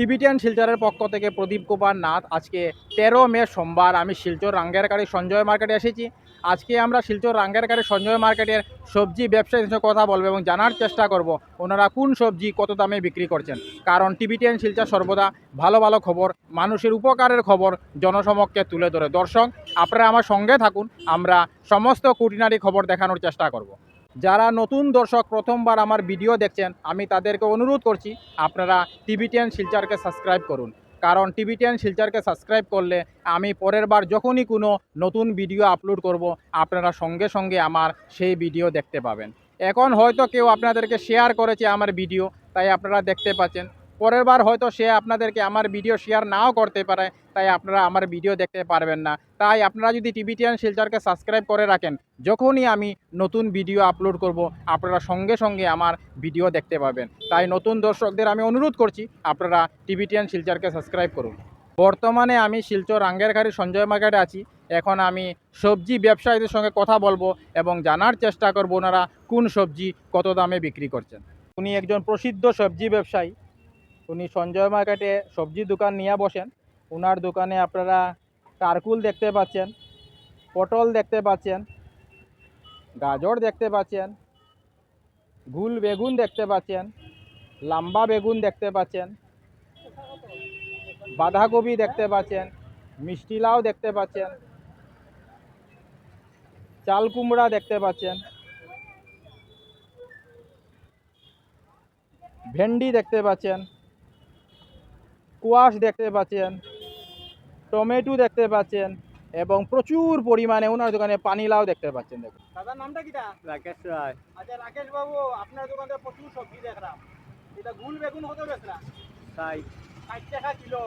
Tibetan শিলচরের পক্ষ থেকে প্রদীপ কুমার নাথ, আজকে তেরো মে সোমবার আমি শিলচর রাঙ্গেরকারি সঞ্জয় মার্কেটে এসেছি। আজকে আমরা শিলচর রাঙ্গেরকারি সঞ্জয় মার্কেটের সবজি ব্যবসায়ীদের সঙ্গে কথা বলব এবং জানার চেষ্টা করব ওনারা কোন সবজি কত দামে বিক্রি করছেন। কারণ টিবিটিয়ান শিলচর সর্বদা ভালো ভালো খবর, মানুষের উপকারের খবর জনসমক্ষে তুলে ধরে। দর্শক, আপনারা আমার সঙ্গে থাকুন, আমরা সমস্ত কুটিনারি খবর দেখানোর চেষ্টা করব। যারা নতুন দর্শক প্রথমবার আমার ভিডিও দেখছেন, আমি তাদেরকে অনুরোধ করছি, আপনারা টিভি টেন শিলচারকে সাবস্ক্রাইব করুন। কারণ টিভি টেন শিলচারকে সাবস্ক্রাইব করলে আমি পরের বার যখনই কোনো নতুন ভিডিও আপলোড করব, আপনারা সঙ্গে সঙ্গে আমার সেই ভিডিও দেখতে পাবেন। এখন হয়তো কেউ আপনাদেরকে শেয়ার করেছে আমার ভিডিও, তাই আপনারা দেখতে পাচ্ছেন। পরের বার হয়তো সে আপনাদেরকে আমার ভিডিও শেয়ার নাও করতে পারে, তাই আপনারা আমার ভিডিও দেখতে পারবেন না। তাই আপনারা যদি টিভিটিএন শিলচারকে সাবস্ক্রাইব করে রাখেন, যখনই আমি নতুন ভিডিও আপলোড করব, আপনারা সঙ্গে সঙ্গে আমার ভিডিও দেখতে পাবেন। তাই নতুন দর্শকদের আমি অনুরোধ করছি, আপনারা টিভিটিএন শিলচারকে সাবস্ক্রাইব করুন। বর্তমানে আমি শিলচর রাঙ্গেরখারি সঞ্জয় মার্কেটে আছি। এখন আমি সবজি ব্যবসায়ীদের সঙ্গে কথা বলব এবং জানার চেষ্টা করব ওনারা কোন সবজি কত দামে বিক্রি করছেন। উনি একজন প্রসিদ্ধ সবজি ব্যবসায়ী। উনি সঞ্জয় মার্কেটে সবজি দোকান নিয়ে বসেন। ওনার দোকানে আপনারা কারকুল দেখতে পাচ্ছেন, পটল দেখতে পাচ্ছেন, গাজর দেখতে পাচ্ছেন, গুল বেগুন দেখতে পাচ্ছেন, লম্বা বেগুন দেখতে পাচ্ছেন, বাঁধাকপি দেখতে পাচ্ছেন, মিষ্টি লাউ দেখতে পাচ্ছেন, চাল কুমড়া দেখতে পাচ্ছেন, ভেন্ডি দেখতে পাচ্ছেন কোয়াশ দেখতে পাচ্ছেন টমেটো দেখতে পাচ্ছেন এবং প্রচুর পরিমাণে ওনার দোকানে পানিলাও দেখতে পাচ্ছেন দেখুন। দাদার নামটা কিটা? রাকেশ রায়। আচ্ছা রাকেশ বাবু আপনার দোকানে প্রচুর সবজি দেখলাম। এটা গুল বেগুন কত বেচরা সাই ষাট টাকা কিলো।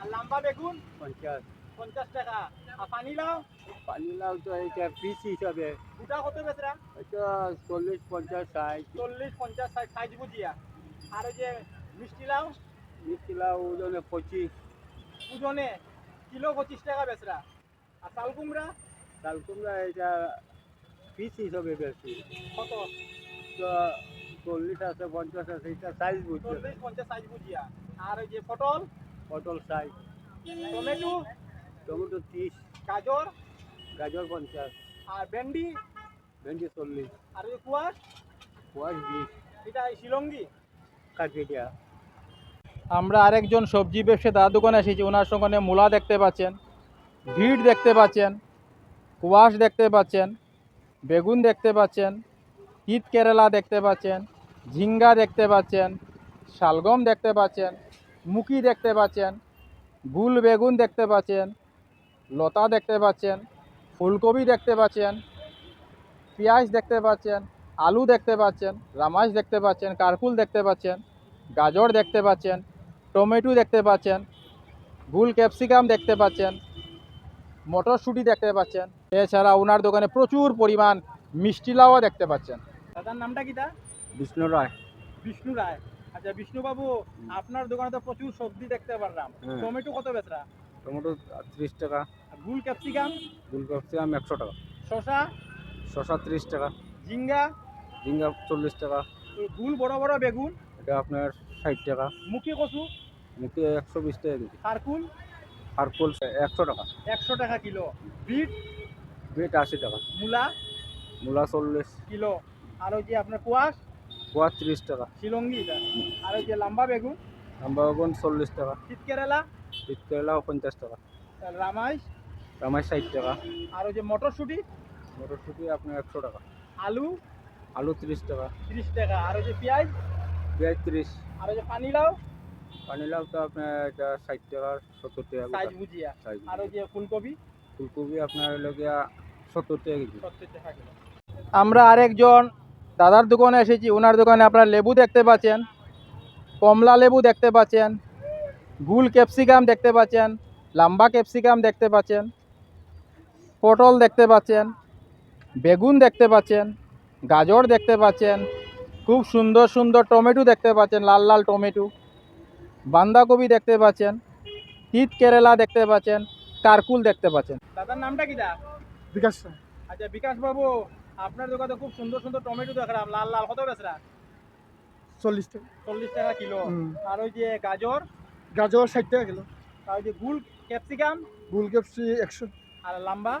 আর লম্বা বেগুন? পঞ্চাশ। পঞ্চাশ টাকা। আর পানিলাও? পানিলাও তো এটা পিস হিসাবে। গোটা কত বেচরা এটা চল্লিশ পঞ্চাশ ষাট। চল্লিশ পঞ্চাশ ষাট সাইজ বুঝিয়া। আর ওই যে মিষ্টি লাউ মিষ্টিলাও ওজনে পঁচিশ। ওজনে? কিলো পঁচিশ টাকা বেচরা। আর চাল কুমড়া? চাল কুমড়া এটা পিস হিসাবে বেশি কত? চল্লিশ আছে পঞ্চাশ আছে এটা সাইজ চল্লিশ পঞ্চাশ সাইজ বুঝিয়া। আর ওই যে পটল? পটল সাইজ টমেটো? টমেটো তিরিশ। গাজর? গাজর পঞ্চাশ। আর ভেন্ডি? ভেন্ডি চল্লিশ। আর ওই কুয়াশ? কোয়াশ বিশ। এটা শিলঙ্গি কাঠপেটিয়া আমরা আরেকজন সবজি ব্যবসায়ী দাদার দোকানে এসেছি ওনার সঙ্গে মূলা দেখতে পাচ্ছেন ভিড় দেখতে পাচ্ছেন কুয়াশ দেখতে পাচ্ছেন বেগুন দেখতে পাচ্ছেন তিত কেরালা দেখতে পাচ্ছেন ঝিঙ্গা দেখতে পাচ্ছেন শালগম দেখতে পাচ্ছেন মুকি দেখতে পাচ্ছেন গুল বেগুন দেখতে পাচ্ছেন লতা দেখতে পাচ্ছেন ফুলকপি দেখতে পাচ্ছেন পেঁয়াজ দেখতে পাচ্ছেন আলু দেখতে পাচ্ছেন রামাস দেখতে পাচ্ছেন কারকুল দেখতে পাচ্ছেন গাজর দেখতে পাচ্ছেন টমেটো দেখতে পাচ্ছেন গুল ক্যাপসিকাম দেখতে পাচ্ছেন মটরশুঁটি দেখতে পাচ্ছেন এছাড়া ওনার দোকানে প্রচুর পরিমাণ মিষ্টি লাউও দেখতে পাচ্ছেন। দাদার নামটা কিটা বিষ্ণু রায়। বিষ্ণু রায়। আচ্ছা বিষ্ণুবাবু আপনার দোকানে তো প্রচুর সবজি দেখতে পারলাম। হ্যাঁ। টমেটো কত বেচরা? টমেটো ত্রিশ টাকা। গুল ক্যাপসিকাম? ভুল ক্যাপসিকাম একশো টাকা। শশা শশা ত্রিশ টাকা। ঝিঙ্গা? ঝিঙ্গা চল্লিশ টাকা। এই গুল বড় বড় বেগুন? এটা আপনার ষাট টাকা। মুখি কচু? মুখে একশো বিশ টাকা কেজি? কারকুল হারকুল একশো টাকা। একশো টাকা কিলো। বিট? বিট আশি টাকা। মূলা? মূলা চল্লিশ। কিলো। আর ওই যে আপনার কোয়াশ? পোয়া ত্রিশ টাকা। শিলঙ্গি আর ওই যে লম্বা বেগুন? নাম্বার ওয়ান চল্লিশ টাকা। শীত কেরালা পিট কেরালাও পঞ্চাশ টাকা। রামাইশ? রামাই ষাট টাকা। আর ওই যে মটরশুঁটি? মটরশুঁটি আপনার একশো টাকা। আলু? আলু ত্রিশ টাকা। তিরিশ টাকা। আর ওই যে পেঁয়াজ? পেঁয়াজ ত্রিশ। আর ওই যে পানিলাও? পানিলাও তো আপনার এটা ষাট টাকা সত্তর টাকা সাইজ বুঝিয়া। সাইজ আর ওই যে ফুলকপি? ফুলকপি আপনার হলো গিয়া সত্তর টাকা কেজি। সত্তর টাকা কিলো আমরা আরেকজন দাদার দোকানে এসেছি ওনার দোকানে আপনার লেবু দেখতে পাচ্ছেন কমলা লেবু দেখতে পাচ্ছেন গুল ক্যাপসিকাম দেখতে পাচ্ছেন লম্বা ক্যাপসিকাম দেখতে পাচ্ছেন পটল দেখতে পাচ্ছেন বেগুন দেখতে পাচ্ছেন গাজর দেখতে পাচ্ছেন খুব সুন্দর সুন্দর টমেটো দেখতে পাচ্ছেন লাল লাল টমেটো। বাঁধাকপি দেখতে পাচ্ছেন তিত কেরালা দেখতে পাচ্ছেন কারকুল দেখতে পাচ্ছেন। দাদার নামটা কিটা বিকাশ আচ্ছা বিকাশ বাবু আপনার দোকানে খুব সুন্দর সুন্দর টমেটো দেখলাম লাল লাল কত বেচরা? চল্লিশ টাকা। চল্লিশ টাকা কিলো। আর ওই যে গাজর? গাজর ষাট টাকা কিলো। আর ওই যে গুল ক্যাপসিকাম? গুল ক্যাপসি একশো। আর লাম্বা?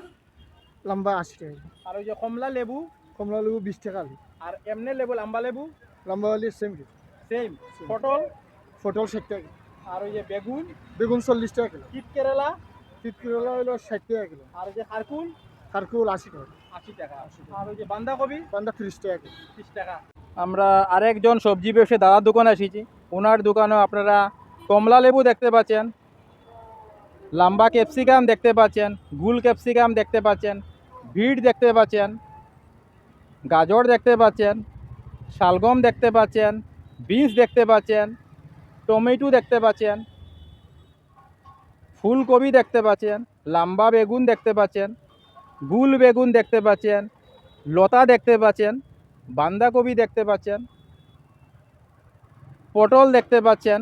লম্বা আশি টাকা আর ওই যে কমলা লেবু? কমলা লেবু বিশ টাকা আর এমনি লেবু লাম্বা লেবু? লম্বা আলু সেম কিলো। সেম পটল? পটল ষাট টাকা আর ওই যে বেগুন বেগুন চল্লিশ টাকা কিলো। কিট কেরালা তিত কেরালা হলো ষাট টাকা কিলো। আর ওই যে খারকুল কারকুল আশি টাকা। আশি টাকা। আর ওই যে বান্ধাকপি বান্ধা তিরিশ টাকা কিলো। ত্রিশ টাকা। আমরা আরেকজন সবজি ব্যবসায়ী দাদার দোকানে এসেছি। ওনার দোকানেও আপনারা কমলা লেবু দেখতে পাচ্ছেন লাম্বা ক্যাপসিকাম দেখতে পাচ্ছেন গুল ক্যাপসিকাম দেখতে পাচ্ছেন ভিড় দেখতে পাচ্ছেন গাজর দেখতে পাচ্ছেন শালগম দেখতে পাচ্ছেন বিনস দেখতে পাচ্ছেন টমেটো দেখতে পাচ্ছেন ফুলকপি দেখতে পাচ্ছেন লাম্বা বেগুন দেখতে পাচ্ছেন গুল বেগুন দেখতে পাচ্ছেন লতা দেখতে পাচ্ছেন বাঁধাকপি দেখতে পাচ্ছেন পটল দেখতে পাচ্ছেন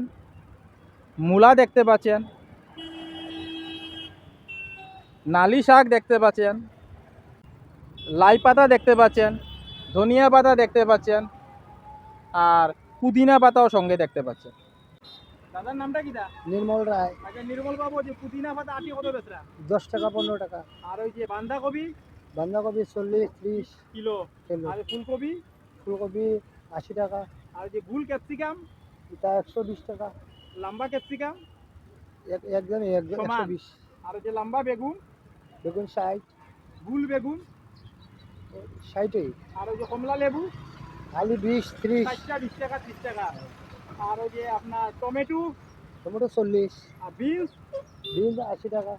মূলা দেখতে পাচ্ছেন নালি শাক দেখতে পাচ্ছেন লাই পাতা দেখতে পাচ্ছেন ধনিয়া পাতা দেখতে পাচ্ছেন আর পুদিনা পাতাও সঙ্গে দেখতে পাচ্ছেন দাদার নামটা কি দা? নির্মল রায়। আচ্ছা নির্মল বাবু যে পুদিনা পাতা আটি কত বেচরা? দশ টাকা পনেরো টাকা। আর ওই যে বাঁধাকপি? বাঁধাকপি চল্লিশ ত্রিশ কিলো। আর ফুলকপি? ফুলকপি আশি টাকা। আর যে গুল ক্যাপসিকাম? এটা একশো বিশ টাকা। লম্বা ক্যাপসিকাম? এক একজন একজন সমান। একশো বিশ। আর যে লম্বা বেগুন? বেগুন ষাট। গুল বেগুন? ষাটই। আর ওই যে কমলা লেবু? আলু বিশ ত্রিশ। বিশ টাকা ত্রিশ টাকা। আর ওই যে আপনার টমেটো? টমেটো চল্লিশ। আর বিনস? বিন আশি টাকা।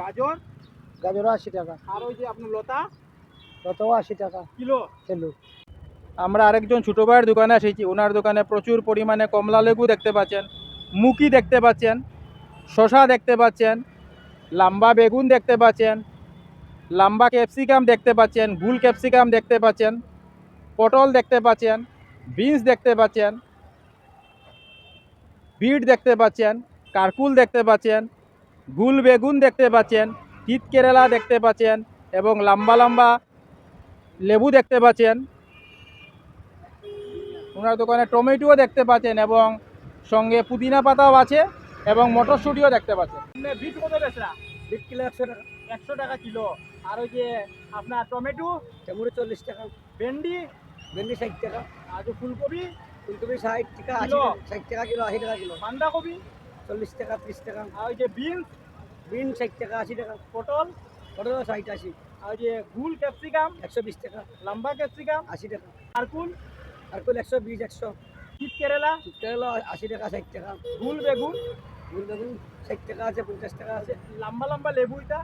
গাজর? গাজরও আশি টাকা। আর ওই যে আপনার লতা? লতাও আশি টাকা। কিলো? কিলো আমরা আরেকজন ছোটো ভাইয়ের দোকানে এসেছি। ওনার দোকানে প্রচুর পরিমাণে কমলা লেবু দেখতে পাচ্ছেন মুকি দেখতে পাচ্ছেন শশা দেখতে পাচ্ছেন লাম্বা বেগুন দেখতে পাচ্ছেন লাম্বা ক্যাপসিকাম দেখতে পাচ্ছেন গুল ক্যাপসিকাম দেখতে পাচ্ছেন পটল দেখতে পাচ্ছেন বিনস দেখতে পাচ্ছেন বিট দেখতে পাচ্ছেন কারকুল দেখতে পাচ্ছেন গুল বেগুন দেখতে পাচ্ছেন তিত কেরালা দেখতে পাচ্ছেন এবং লম্বা লম্বা লেবু দেখতে পাচ্ছেন। ওনার দোকানে টমেটোও দেখতে পাচ্ছেন এবং সঙ্গে পুদিনা পাতাও আছে এবং মটরশুঁটিও দেখতে পাচ্ছেন। বিট কত বেচরা বিট কিলো একশো টাকা। একশো টাকা কিলো। আর ওই যে আপনার টমেটো? টমেটো চল্লিশ টাকা। ভেন্ডি? ভেন্ডি ষাট টাকা। আর ফুলকপি? ফুলকপি ষাট টাকা কিলো। ষাট টাকা কিলো আশি টাকা কিলো। বাঁধাকপি? চল্লিশ টাকা ত্রিশ টাকা। আর ওই যে বিনস? বিন ষাট টাকা আশি টাকা। পটল? পটল ষাট আশি। আর যে গুল ক্যাপসিকাম? একশো বিশ টাকা। লম্বা ক্যাপসিকাম? আশি টাকা। আরকুল আর কুল একশো বিশ একশো। শীত কেরালা? কেরালা আশি টাকা ষাট টাকা। গুল বেগুন? ফুল বেগুন ষাট টাকা আছে পঞ্চাশ টাকা আছে। লম্বা লম্বা লেবু এটা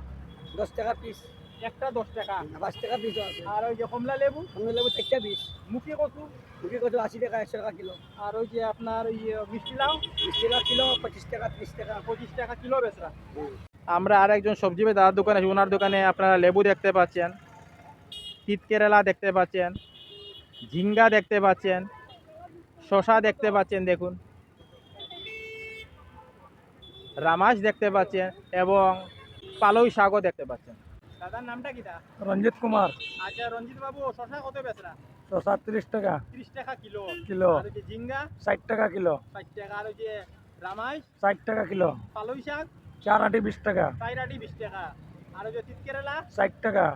দশ টাকা পিস। একটা দশ টাকা। পাঁচ টাকা পিসও আছে। আর ওই যে কমলা লেবু? সঙ্গে লেবু চারটা পিস মুখি কচু? মুখি কত আশি টাকা একশো টাকা কিলো। আর ওই যে আপনার ওই মিষ্টি লাউ? বিশ টাকা কিলো পঁচিশ টাকা ত্রিশ টাকা। পঁচিশ টাকা কিলো বেচরা। আমরা আর একজন সবজি দাদার দোকানে আছি। ওনার দোকানে আপনারা লেবু দেখতে পাচ্ছেন তিত কেরালা দেখতে পাচ্ছেন ঝিঙ্গা দেখতে পাচ্ছেন শশা দেখতে পাচ্ছেন দেখুন। রামাস দেখতে পাচ্ছেন এবং পালই শাকও দেখতে পাচ্ছেন। দাদার নামটা কি দা? রঞ্জিত কুমার। আচ্ছা রঞ্জিত বাবু শশা কত বেচরা? ছশো ত্রিশ টাকা। ত্রিশ টাকা কিলো। কিলো। আর যে ঝিঙ্গা? ষাট টাকা কিলো। ষাট টাকা। আর ওই যে রামাস ষাট টাকা কিলো। পালই শাক? চার আটি বিশ টাকা। চাইরাটি বিশ টাকা। আর ওই যে তিত কেরালা ষাট টাকা।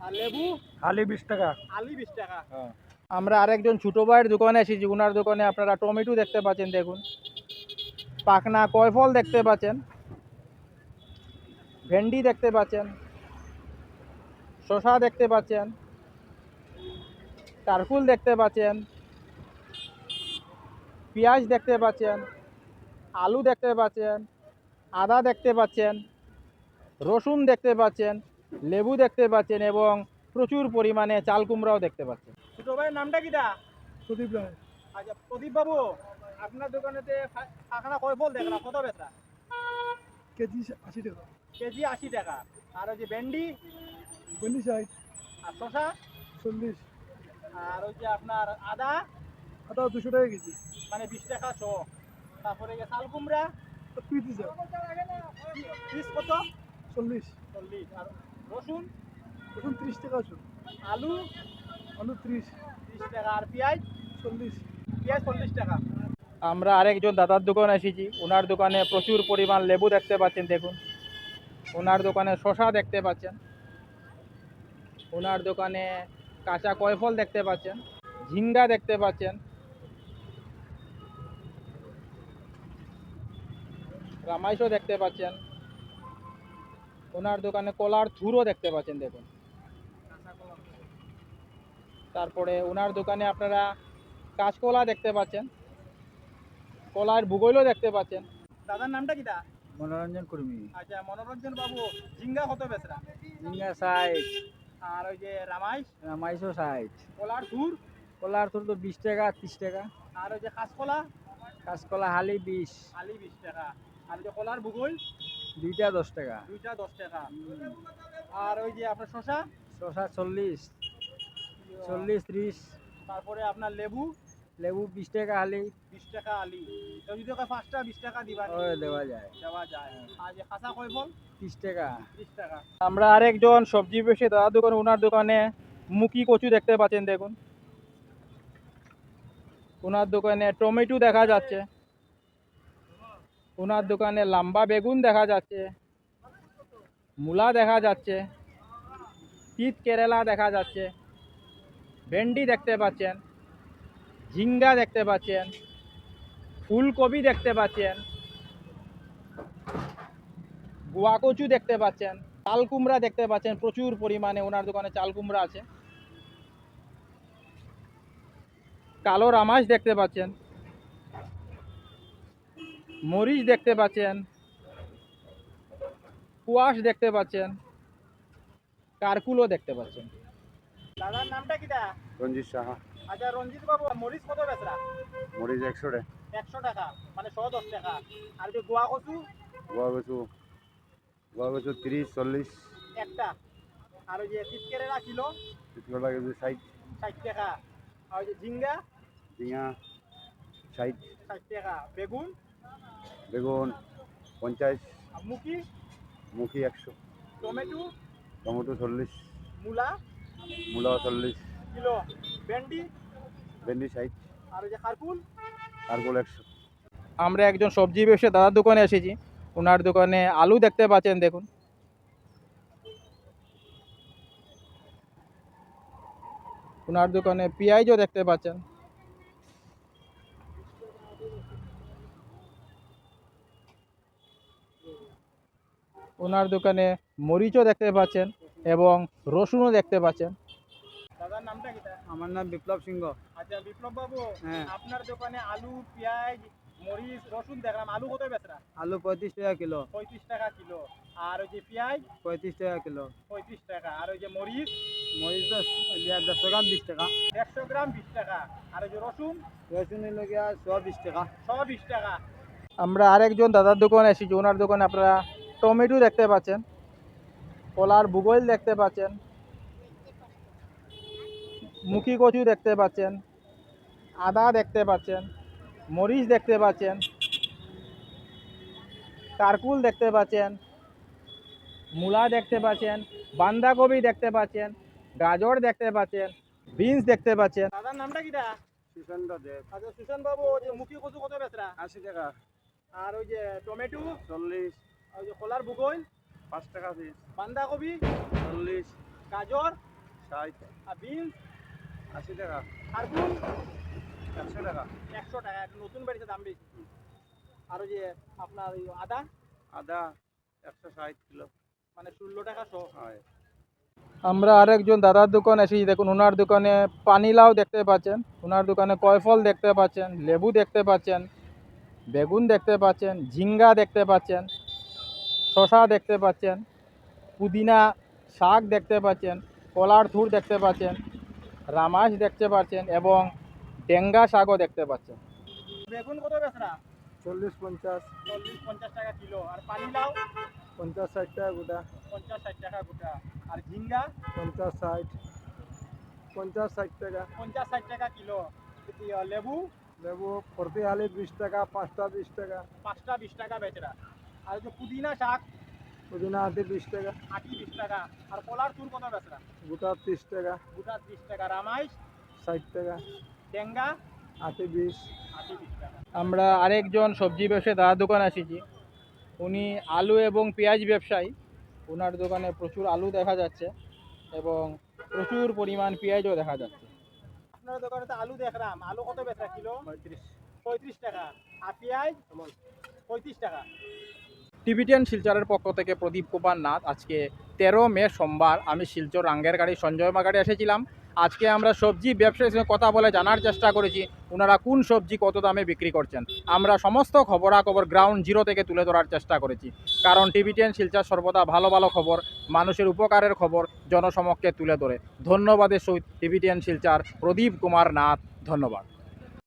আর লেবু? আলি বিশ টাকা। আলু বিশ টাকা। আমরা আরেকজন ছোটো ভাইয়ের দোকানে এসেছি। ওনার দোকানে আপনারা টমেটো দেখতে পাচ্ছেন দেখুন। পাকনা কয়ফল দেখতে পাচ্ছেন। ভেন্ডি দেখতে পাচ্ছেন। শশা দেখতে পাচ্ছেন কারকুল দেখতে পাচ্ছেন পেঁয়াজ দেখতে পাচ্ছেন আলু দেখতে পাচ্ছেন আদা দেখতে পাচ্ছেন রসুন দেখতে পাচ্ছেন লেবু দেখতে পাচ্ছেন এবং প্রচুর পরিমাণে চাল কুমড়াও দেখতে পাচ্ছেন। ছোট ভাইয়ের নামটা কিটা প্রদীপ আচ্ছা প্রদীপ বাবু আপনার দোকানেতে পাখনা কয় ফল দেখলাম কত বেচা? কেজি আশি টাকা। কেজি আশি টাকা। আর ওই যে ভেন্ডি? ষাট আর শশা? চল্লিশ। আর ওই যে আপনার আদা? আদা দুশো টাকা কেজি। মানে বিশ টাকা তারপরে যে চাল কুমড়া? পিস কত? চল্লিশ। চল্লিশ। আর রসুন? ত্রিশ টাকা আলু? আলু ত্রিশ। ত্রিশ টাকা। আর পেঁয়াজ? চল্লিশ। পেঁয়াজ চল্লিশ টাকা। আমরা আরেকজন দাদার দোকানে এসেছি। ওনার দোকানে প্রচুর পরিমাণ লেবু দেখতে পাচ্ছেন দেখুন। ওনার দোকানে শশা দেখতে পাচ্ছেন। ওনার দোকানে কাঁচা কয়ফল দেখতে পাচ্ছেন ঝিঙ্গা দেখতে পাচ্ছেন। রামাইশও দেখতে পাচ্ছেন। ওনার দোকানে কলার থুরও দেখতে পাচ্ছেন দেখুন। তারপরে ওনার দোকানে আপনারা কাঁচকলা দেখতে পাচ্ছেন কলার ভূগোলও দেখতে পাচ্ছেন। দাদার নামটা কিটা? মনোরঞ্জন কর্মী। আচ্ছা মনোরঞ্জন বাবু ঝিঙ্গা কত বেচরা? ঝিঙ্গা সাইজ আর ওই যে রামাইশ? রামাইশও সাইজ কলার থুর কলার থুর তো বিশ টাকা তিরিশ টাকা। আর ওই যে কাঁচকলা? কাঁচকলা হালি বিশ। হালি বিশ টাকা। আর যে কলার ভূগোল? দুইটা দশ টাকা। দুইটা দশ টাকা। আর ওই যে আপনার শশা শশা চল্লিশ। চল্লিশ ত্রিশ। তারপরে আপনার লেবু? লেবু বিশ টাকা হালি বিশ টাকা আলি। তো যদি কয় পাঁচটা বিশ টাকা দিবা ও দেওয়া যায়। দেওয়া যায়। আর যে কাঁচা কয় ফল তিরিশ টাকা। ত্রিশ টাকা। আমরা আরেকজন সবজি বেশি দাদা দোকান ওনার দোকানে মুকি কচু দেখতে পাচ্ছেন দেখুন। ওনার দোকানে টমেটো দেখা যাচ্ছে। ওনার দোকানে লম্বা বেগুন দেখা যাচ্ছে। মূলা দেখা যাচ্ছে। পিত কেরালা দেখা যাচ্ছে। ভেন্ডি দেখতে পাচ্ছেন। ঝিঙ্গা দেখতে পাচ্ছেন ফুলকপি দেখতে পাচ্ছেন গোয়া কচু দেখতে পাচ্ছেন চাল কুমড়া দেখতে পাচ্ছেন প্রচুর পরিমাণে ওনার দোকানে চাল কুমড়া আছে। কালো রামাস দেখতে পাচ্ছেন মরিচ দেখতে পাচ্ছেন কুয়াশ দেখতে পাচ্ছেন কারকুলও দেখতে পাচ্ছেন। দাদার নামটা কিটা রঞ্জিত সাহা। আচ্ছা রঞ্জিত বাবু মরিচ কত বেচরা? মরিচ একশো টাকা। একশো টাকা মানে শো দশ টাকা। আর যে গোয়া কচু? গোয়া কচু গোয়া কচু তিরিশ চল্লিশ। একটা। আর ওই যে তিতকেরেলা কিলো? চিত্রকলা কেজি ষাট। ষাট টাকা। আর ওই যে ঝিঙ্গা? ঝিঙা ষাট। ষাট টাকা। বেগুন? বেগুন পঞ্চাশ। মুখি? মুখি একশো। টমেটো? টমেটো চল্লিশ। মূলা? মূলা চল্লিশ। কিলো? ভেন্ডি। ভেন্ডি ষাট। আর ওই যে খারকুল। কারকোল একশো। আমরা একজন সবজি ব্যবসায়ী দাদার দোকানে এসেছি। ওনার দোকানে আলু দেখতে পাচ্ছেন দেখুন। ওনার দোকানে পেঁয়াজও দেখতে পাচ্ছেন। ওনার দোকানে মরিচও দেখতে পাচ্ছেন এবং রসুনও দেখতে পাচ্ছেন। দাদার নামটা কি আমার নাম বিপ্লব সিংহ। আচ্ছা বিপ্লব বাবু হ্যাঁ। আপনার দোকানে আলু পেঁয়াজ মরিচ রসুন দেখলাম। আলু কত বেচরা? আলু পঁয়ত্রিশ টাকা কিলো। পঁয়ত্রিশ টাকা কিলো। আর ওই যে পেঁয়াজ? পঁয়ত্রিশ টাকা কিলো। পঁয়ত্রিশ টাকা। আর ওই যে মরিচ? মরিচ তো দেড়শো গ্রাম বিশ টাকা। দেড়শো গ্রাম বিশ টাকা। আর ওই যে রসুন? রসুন হইল গিয়া শো বিশ টাকা। বিশ টাকা। আমরা আরেকজন দাদার দোকানে এসেছি। ওনার দোকানে আপনারা টমেটো দেখতে পাচ্ছেন কলার ভূগোল দেখতে পাচ্ছেন। মুখি কচু দেখতে পাচ্ছেন আদা দেখতে পাচ্ছেন মরিচ দেখতে পাচ্ছেন কারকুল দেখতে পাচ্ছেন মূলা দেখতে পাচ্ছেন বাঁধাকপি দেখতে পাচ্ছেন গাজর দেখতে পাচ্ছেন বিনস দেখতে পাচ্ছেন। দাদার নামটা কিটা? সুশান্ত দেব। আচ্ছা সুশান বাবু ওই যে মুখি কচু কত বেচরা আশি টাকা। আর ওই যে টমেটো? চল্লিশ। আর ওই যে কলার ভূগোল? পাঁচ টাকা পিস। বাঁধাকপি চল্লিশ। গাজর? ষাট। আর বিনস? আশি টাকা। খারকুল একশো টাকা। একশো টাকা একটা নতুন বাড়িতে দাম বেশি। আর ওই যে আপনার ওই আদা? আদা একশো ষাট কিলো। মানে ষোলো টাকা শো। হয়। আমরা আরেকজন দাদার দোকান এসেছি দেখুন ওনার দোকানে পানিলাও দেখতে পাচ্ছেন ওনার দোকানে কয়ফল দেখতে পাচ্ছেন লেবু দেখতে পাচ্ছেন বেগুন দেখতে পাচ্ছেন ঝিঙ্গা দেখতে পাচ্ছেন শশা দেখতে পাচ্ছেন পুদিনা শাক দেখতে পাচ্ছেন কলার থুর দেখতে পাচ্ছেন রামাস দেখতে পাচ্ছেন এবং ডেঙ্গা শাকও দেখতে পাচ্ছেন। বেগুন কত বেচরা? চল্লিশ পঞ্চাশ। চল্লিশ পঞ্চাশ টাকা কিলো। আর পানিলাও পঞ্চাশ ষাট টাকা গোটা। পঞ্চাশ ষাট টাকা গোটা। আর ঝিঙ্গা? পঞ্চাশ ষাট। পঞ্চাশ ষাট টাকা। পঞ্চাশ ষাট টাকা কিলো। লেবু? লেবু প্রতি হালি বিশ টাকা পাঁচটা বিশ টাকা। পাঁচটা বিশ টাকা বেচরা। আর যে পুদিনা শাক? পুদিনা হাতি বিশ টাকা। আটি বিশ টাকা। আর কলার চুর কত বেচরা? গোটা ত্রিশ টাকা। গোটা ত্রিশ টাকা। রামাইশ? ষাট টাকা। ডেঙ্গা আশি বিশ। আমরা আরেকজন সবজি ব্যবসায়ী দাদার দোকানে এসেছি উনি আলু এবং পেঁয়াজ ব্যবসায়ী। ওনার দোকানে প্রচুর আলু দেখা যাচ্ছে এবং প্রচুর পরিমাণ পেঁয়াজও দেখা যাচ্ছে। আপনার দোকানে তো আলু দেখলাম। আলু কত বেচা কিলো? পঁয়ত্রিশ। পঁয়ত্রিশ টাকা। আর পেঁয়াজ? পঁয়ত্রিশ টাকা। টিভিটিয়ান শিলচরের পক্ষ থেকে প্রদীপ কুমার নাথ। আজকে তেরো মে সোমবার আমি শিলচর রাঙ্গের গাড়ি, সঞ্জয় মার্কেটে এসেছিলাম। আজকে আমরা সবজি ব্যবসায়ীর সঙ্গে কথা বলে জানার চেষ্টা করেছি ওনারা কোন সবজি কত দামে বিক্রি করছেন। আমরা সমস্ত খবরাখবর গ্রাউন্ড জিরো থেকে তুলে ধরার চেষ্টা করেছি। কারণ টিভিটিয়ান শিলচর সর্বদা ভালো ভালো খবর, মানুষের উপকারের খবর জনসমক্ষে তুলে ধরে। ধন্যবাদের সহিত টিভিটিয়ান শিলচর প্রদীপ কুমার নাথ, ধন্যবাদ।